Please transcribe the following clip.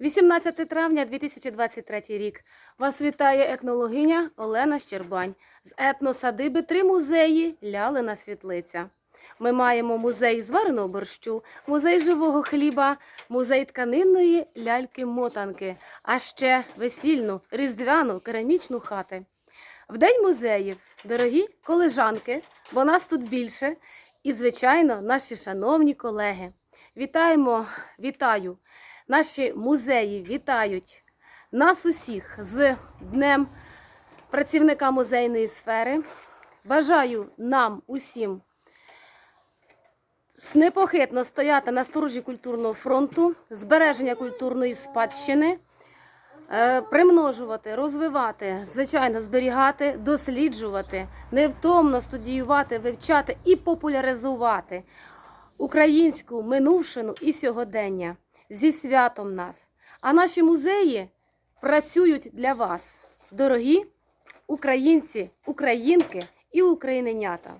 18 травня 2023 рік. Вас вітає етнологиня Олена Щербань з етносадиби три музеї Лялина Світлиця. Ми маємо музей звареного борщу, музей живого хліба, музей тканинної ляльки-мотанки, а ще весільну, різдвяну, керамічну хати. В день музеїв, дорогі колежанки, бо нас тут більше, і, звичайно, наші шановні колеги. Вітаємо, вітаю! Наші музеї вітають нас усіх з Днем працівника музейної сфери. Бажаю нам усім непохитно стояти на сторожі культурного фронту, збереження культурної спадщини, е, примножувати, розвивати, звичайно, зберігати, досліджувати, невтомно студіювати, вивчати і популяризувати українську минувшину і сьогодення зі святом нас. А наші музеї працюють для вас, дорогі українці, українки і україненята.